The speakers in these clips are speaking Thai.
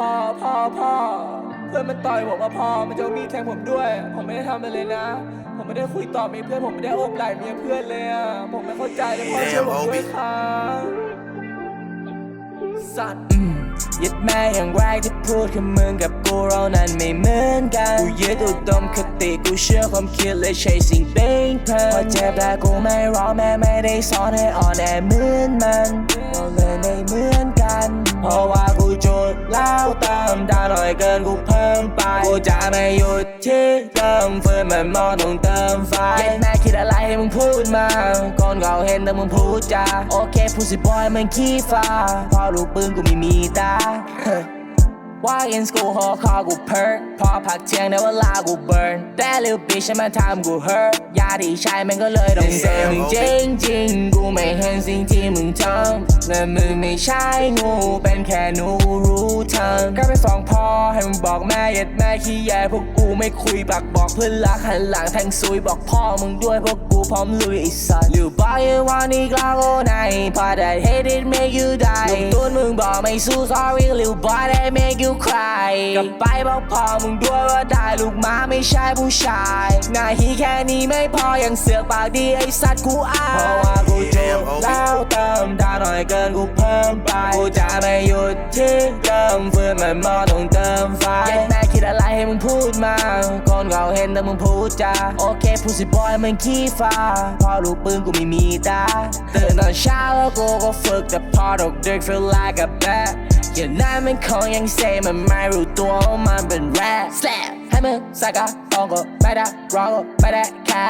พ่อพ่อพ่อเพื่อนมันต่อยผมว่าพ่อมันจะเอามีดแทงผมด้วย ผมไม่ได้ทำอะไรเลยนะ ผมไม่ได้คุยตอบเมียเพื่อนผมไม่ได้โอบไหล่เมียเพื่อนเลยอะผมไม่เข้าใจเลยพ่อช่วยผมด้วยครับสัตว์ยึดแม่อย่างแรกที่พูดคือมึงกับกูเรานั้นไม่เหมือนกันกูยึดอุดมคติกูเชื่อความคิดและใช้สิ่งเป็นเพลินพอเจ็บแต่กูไม่รอแม่ไม่ได้สอนให้อ่อนแอเหมือนมันเราเลยไม่เหมือ ยเกินกูเพิ่มไปกูจะไม่หยุดที่เติมฟืนเหมือนมอต้องเติมไฟเย็นแม่คิดอะไรให้มึงพูดมาก่อนเขาเห็นแต่มึงพูดจาโอเคพูดสิบอยมันขี้ฟ้าพอลูกปืนกูไม่มีตา ว่าเอ็นสกูฮอคอกูเพิร์พอพักเที่ยงในเวลากูเบิร์นแต่ลิวบิชมาทำกูเฮิร์ยาที่ใช้มันก็เลยต้องเซมึงจริงจริงๆกูไม่เห็นสิ่งที่มึงทำและมึงไม่ใช่งูเป็นแค่หนูกูรู้ทันก็ไปฟ้องพ่อให้มึงบอกแม่ยัดแม่ขี้แย่พวกกูไม่คุยปากบอกเพื่อนรักหันหลังแทงซุยบอกพ่อมึงด้วยพวกกูพร้อมลุยไอ้สัสลิวบอยวันนี้กลางโอไนพอ that hate it make you die ลูกตุ้นมึงบอกไม่สู้ sorry ลิวบอย that make you วใครกลับไปบอกพ่อมึงด้วยว่าได้ลูกมาไม่ใช่ผู้ชายหน้าฮีแค่นี้ไม่พอยังเสือกปากดีไอ้สัตว์กูอายเพราะว่ากูจุกแล้วเติมดาวหน่อยเกินกูเพิ่มไปกูจะไม่หยุดที่เติมฟืนมันมอต้องเติมไฟ ให้มึงพูดมาก่อนเขาเห็นแต่มึงพูดจาโอเคพูดสิบอยมันขี้ฟ้าเพอลูกปืนกูไม่มีตาตื่นตอนเช้าแล้วกูก็ฝึกแต่พอตกดึก feel like a bat อย่างนั้นมันคงยังเซมันไม่รู้ตัวว่ามันเป็นแรป slap ให้มึงสักกะตองก็ไม่ได้รองก็ไม่ได้ แค่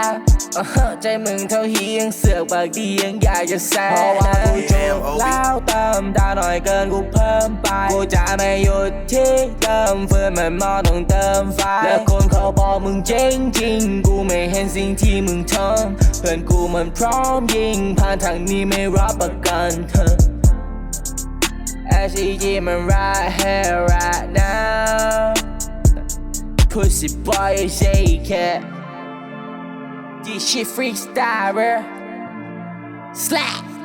อ่าฮะใจมึงเท่าฮียังเสือกปากดียังอยากจะแซงเพราะว่ากูจุกแล้วเติมดาวหน่อยเกินกูเพิ่มไป กูจะไม่หยุดที่เติมฟืนมันมอต้องเติมไฟแล้วคนเขาบอกมึงเจ๋งจริง กูไม่เห็นสิ่งที่มึงทำเพื่อนกูมันพร้อมยิงผ่านทางนี้ไม่รับประกันเธอ SEG มัน right here right now Pussy boy shake it This shit freestyle bro Slap